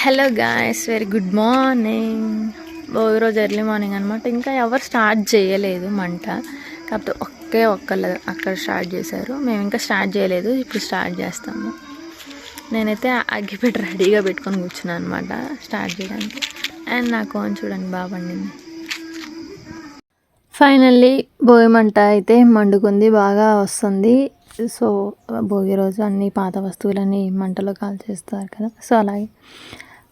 Hello guys very good morning Bhogi రోజు early morning అనమాట ఇంకా ఎవరు స్టార్ట్ చేయలేదు మంట. కాకపోతే ఒకే ఒక్కళ్ళు అక్కడ స్టార్ట్ చేశారు. మేము ఇంకా స్టార్ట్ చేయలేదు. ఇప్పుడు స్టార్ట్ చేస్తాము. నేనైతే అగ్గిపెట్టి రెడీగా పెట్టుకొని కూర్చున్నాను అనమాట స్టార్ట్ చేయడానికి. అండ్ నా కోన్ చూడండి బాగా పండింది. ఫైనల్లీ భోగి మంట అయితే మండుకుంది. బాగా వస్తుంది. సో భోగి రోజు అన్ని పాత వస్తువులన్నీ మంటలో కాల్చేస్తారు కదా. సో అలాగే.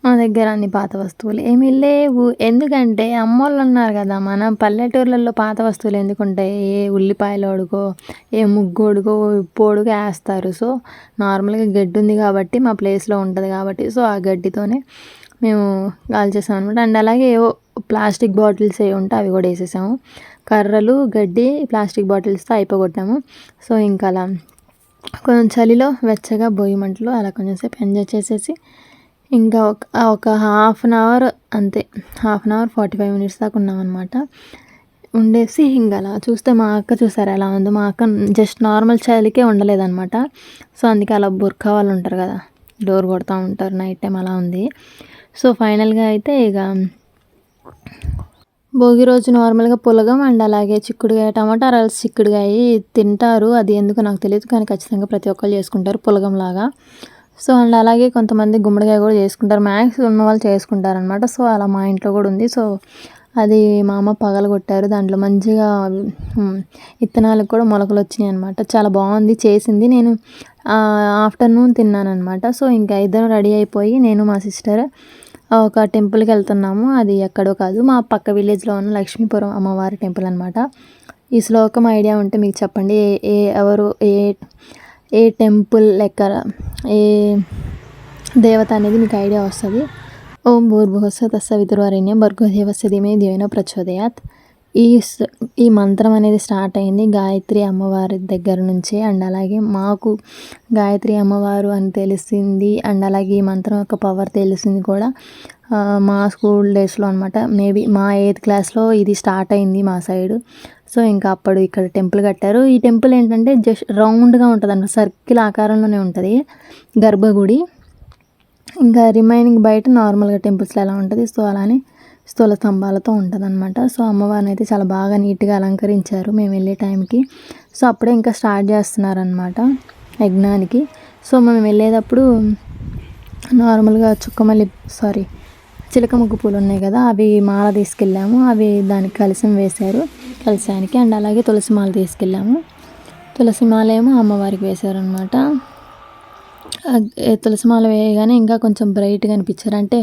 మా దగ్గర అన్ని పాత వస్తువులు ఏమీ లేవు. ఎందుకంటే అమ్మోళ్ళు ఉన్నారు కదా మన పల్లెటూర్లలో పాత వస్తువులు ఎందుకుంటాయి? ఏ ఉల్లిపాయలు ఒడుగో ఏ ముగ్గోడుగో ఉప్పోడుగో వేస్తారు. సో నార్మల్గా గడ్డి ఉంది కాబట్టి మా ప్లేస్లో ఉంటుంది కాబట్టి సో ఆ గడ్డితోనే మేము కాల్చేసాం అనమాట అండ్ అలాగే ఏవో ప్లాస్టిక్ బాటిల్స్ ఏ ఉంటే అవి కూడా వేసేసాము. కర్రలు గడ్డి ప్లాస్టిక్ బాటిల్స్తో అయిపోగొట్టాము. సో ఇంకా అలా కొంచెం చలిలో వెచ్చగా బొయ్యి మంటలు అలా కొంచెం సేపు ఎంజాయ్ చేసేసి ఇంకా ఒక ఒక హాఫ్ అన్ అవర్ అంతే half an hour forty five minutes దాకా ఉన్నామన్నమాట. ఉండేసి ఇంకా అలా చూస్తే మా అక్క చూసారు ఎలా ఉందో? మా అక్క జస్ట్ నార్మల్ చలికే ఉండలేదన్నమాట. సో అందుకే అలా బుర్కా వాళ్ళు ఉంటారు కదా డోర్ కొడుతూ ఉంటారు నైట్ టైం అలా ఉంది. సో ఫైనల్గా అయితే ఇక భోగి రోజు నార్మల్గా పులగం అండ్ అలాగే చిక్కుడుగాయ టమాటా రల్స్ చిక్కుడుగాయ తింటారు. అది ఎందుకు నాకు తెలియదు కానీ ఖచ్చితంగా ప్రతి ఒక్కరు చేసుకుంటారు పులగం లాగా. సో అండ్ అలాగే కొంతమంది గుమ్మడికాయ కూడా చేసుకుంటారు. మ్యాక్స్ ఉన్న వాళ్ళు చేసుకుంటారు అనమాట సో అలా మా ఇంట్లో కూడా ఉంది. సో అది మా అమ్మ పగలగొట్టారు దాంట్లో మంచిగా విత్తనాలకు కూడా మొలకలు వచ్చినాయి అనమాట చాలా బాగుంది చేసింది. నేను ఆఫ్టర్నూన్ తిన్నాను అనమాట సో ఇంకా ఇద్దరు రెడీ అయిపోయి నేను మా సిస్టర్ ఒక టెంపుల్కి వెళ్తున్నాము. అది ఎక్కడో కాదు. మా పక్క విలేజ్లో ఉన్న లక్ష్మీపురం అమ్మవారి టెంపుల్ అనమాట ఈ శ్లోకం ఐడియా ఉంటే మీకు చెప్పండి. ఏ ఏ ఎవరు ఏ ఏ టెంపుల్ లెక్క ఏ దేవత అనేది మీకు ఐడియా వస్తుంది? ఓం భూర్భువస్వ తస్స విదుర్వరేణ్యం భర్గోదేవస్య ధీమే దేవన ప్రచోదయాత్. ఈ ఈ మంత్రం అనేది స్టార్ట్ అయింది గాయత్రి అమ్మవారి దగ్గర నుంచి. అండ్ అలాగే మాకు గాయత్రి అమ్మవారు అని తెలిసింది. అండ్ అలాగే ఈ మంత్రం యొక్క పవర్ తెలిసింది కూడా మా స్కూల్ డేస్లో అనమాట మేబీ మా ఎయిత్ క్లాస్లో ఇది స్టార్ట్ అయింది మా సైడ్ సో ఇంకా అప్పుడు ఇక్కడ టెంపుల్ కట్టారు. ఈ టెంపుల్ ఏంటంటే జస్ట్ రౌండ్గా ఉంటుంది అన్నమాట. సర్కిల్ ఆకారంలోనే ఉంటుంది గర్భగుడి. ఇంకా రిమైనింగ్ బయట నార్మల్గా టెంపుల్స్లో ఎలా ఉంటుంది సో అలానే స్థూల స్తంభాలతో ఉంటుందన్నమాట. సో అమ్మవారిని అయితే చాలా బాగా నీట్గా అలంకరించారు మేము వెళ్ళే టైంకి. సో అప్పుడే ఇంకా స్టార్ట్ చేస్తున్నారనమాట యజ్ఞానికి. సో మేము వెళ్ళేటప్పుడు నార్మల్గా చుక్కమల్లి సారీ చిలక ముగ్గు పూలు ఉన్నాయి కదా అవి మాల తీసుకెళ్ళాము. అవి దానికి కలిసం వేశారు కలిసానికి అండ్ అలాగే తులసి మాల తీసుకెళ్ళాము. తులసి మాల ఏమో అమ్మవారికి వేశారనమాట తులసి మాల వేయగానే ఇంకా కొంచెం బ్రైట్గా అనిపించారు. అంటే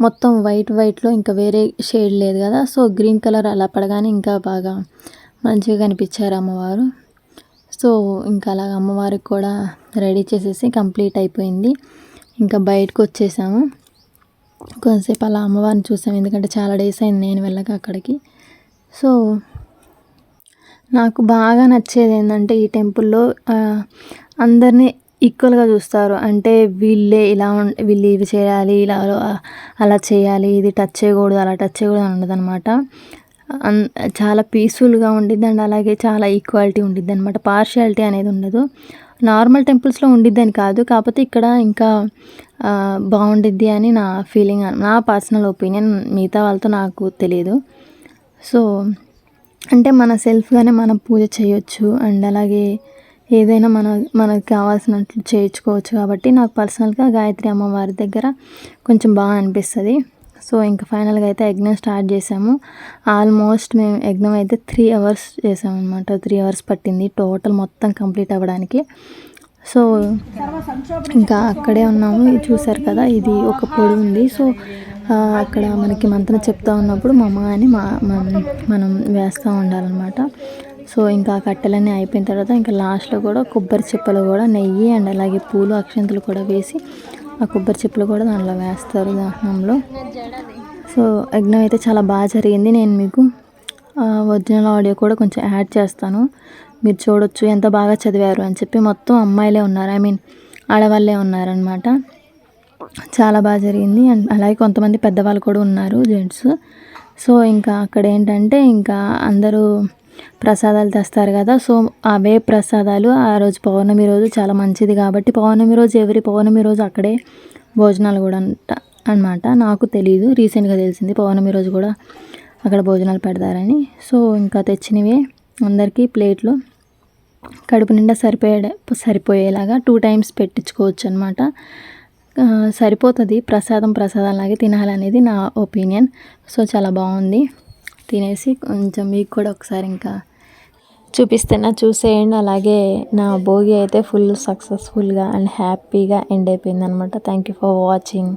మొత్తం వైట్ వైట్లో ఇంకా వేరే షేడ్ లేదు కదా సో గ్రీన్ కలర్ అలా పడగానే ఇంకా బాగా మంచిగా కనిపించారు అమ్మవారు. సో ఇంకా అలాగ అమ్మవారికి కూడా రెడీ చేసేసి కంప్లీట్ అయిపోయింది. ఇంకా బయటకు వచ్చేసాము. కొంతసేపు అలా అమ్మవారిని చూసాము ఎందుకంటే చాలా డేస్ అయింది నేను వెళ్ళక అక్కడికి. సో నాకు బాగా నచ్చేది ఏంటంటే ఈ టెంపుల్లో అందరినీ ఈక్వల్గా చూస్తారు. అంటే వీళ్ళే ఇలా వీళ్ళు ఇవి చేయాలి ఇలా అలా చేయాలి ఇది టచ్ చేయకూడదు అలా టచ్ చేయకూడదు అని ఉండదు అనమాట చాలా పీస్ఫుల్గా ఉండిద్ది అండ్ అలాగే చాలా ఈక్వాలిటీ ఉండిద్ది అనమాట పార్షియాలిటీ అనేది ఉండదు. నార్మల్ టెంపుల్స్లో ఉండిద్దని కాదు. కాకపోతే ఇక్కడ ఇంకా బాగుండిద్ది అని నా ఫీలింగ్ నా పర్సనల్ ఒపీనియన్ మిగతా వాళ్ళతో నాకు తెలియదు. సో అంటే మన సెల్ఫ్గానే మనం పూజ చేయొచ్చు అండ్ అలాగే ఏదైనా మన మనకు కావాల్సినట్లు చేయించుకోవచ్చు కాబట్టి నాకు పర్సనల్గా గాయత్రి అమ్మవారి దగ్గర కొంచెం బాగా అనిపిస్తుంది. సో ఇంకా ఫైనల్గా అయితే యజ్ఞం స్టార్ట్ చేసాము ఆల్మోస్ట్ మేము యజ్ఞం అయితే త్రీ అవర్స్ చేసామన్నమాట త్రీ అవర్స్ పట్టింది టోటల్ మొత్తం కంప్లీట్ అవ్వడానికి. సో ఇంకా అక్కడే ఉన్నాము. చూసారు కదా ఇది ఒక పొడి ఉంది. సో అక్కడ మనకి మంత్రం చెప్తా ఉన్నప్పుడు మా అమ్మ అని మా మనం వేస్తూ ఉండాలన్నమాట. సో ఇంకా కట్టెలన్నీ అయిపోయిన తర్వాత ఇంకా లాస్ట్లో కూడా కొబ్బరి చిప్పలు కూడా నెయ్యి అండ్ అలాగే పూలు అక్షంతలు కూడా వేసి ఆ కొబ్బరి చిప్పలు కూడా దాంట్లో వేస్తారు దహనంలో. సో యజ్ఞం అయితే చాలా బాగా జరిగింది. నేను మీకు ఒరిజినల్ ఆడియో కూడా కొంచెం యాడ్ చేస్తాను. మీరు చూడొచ్చు ఎంత బాగా చదివారు అని చెప్పి మొత్తం అమ్మాయిలే ఉన్నారు. ఐ మీన్ ఆడవాళ్ళే ఉన్నారనమాట చాలా బాగా జరిగింది. అండ్ అలాగే కొంతమంది పెద్దవాళ్ళు కూడా ఉన్నారు జెంట్స్. సో ఇంకా అక్కడ ఏంటంటే ఇంకా అందరూ ప్రసాదాలు తెస్తారు కదా. సో అవే ప్రసాదాలు. ఆ రోజు పౌర్ణమి రోజు చాలా మంచిది కాబట్టి పౌర్ణమి రోజు ఎవరి పౌర్ణమి రోజు అక్కడే భోజనాలు కూడా అంట అనమాట నాకు తెలీదు. రీసెంట్గా తెలిసింది పౌర్ణమి రోజు కూడా అక్కడ భోజనాలు పెడతారని. సో ఇంకా తెచ్చినవి అందరికీ ప్లేట్లు. కడుపు నిండా సరిపోయే సరిపోయేలాగా టూ టైమ్స్ పెట్టించుకోవచ్చు అనమాట సరిపోతుంది. ప్రసాదం ప్రసాదం లాగే తినాలనేది నా ఒపీనియన్. సో చాలా బాగుంది. తినేసి కొంచెం మీకు కూడా ఒకసారి ఇంకా చూపిస్తేనా చూసేయండి. అలాగే నా భోగి అయితే ఫుల్ సక్సెస్ఫుల్గా అండ్ హ్యాపీగా ఎండ్ అయిపోయింది అనమాట థ్యాంక్ యూ ఫర్ వాచింగ్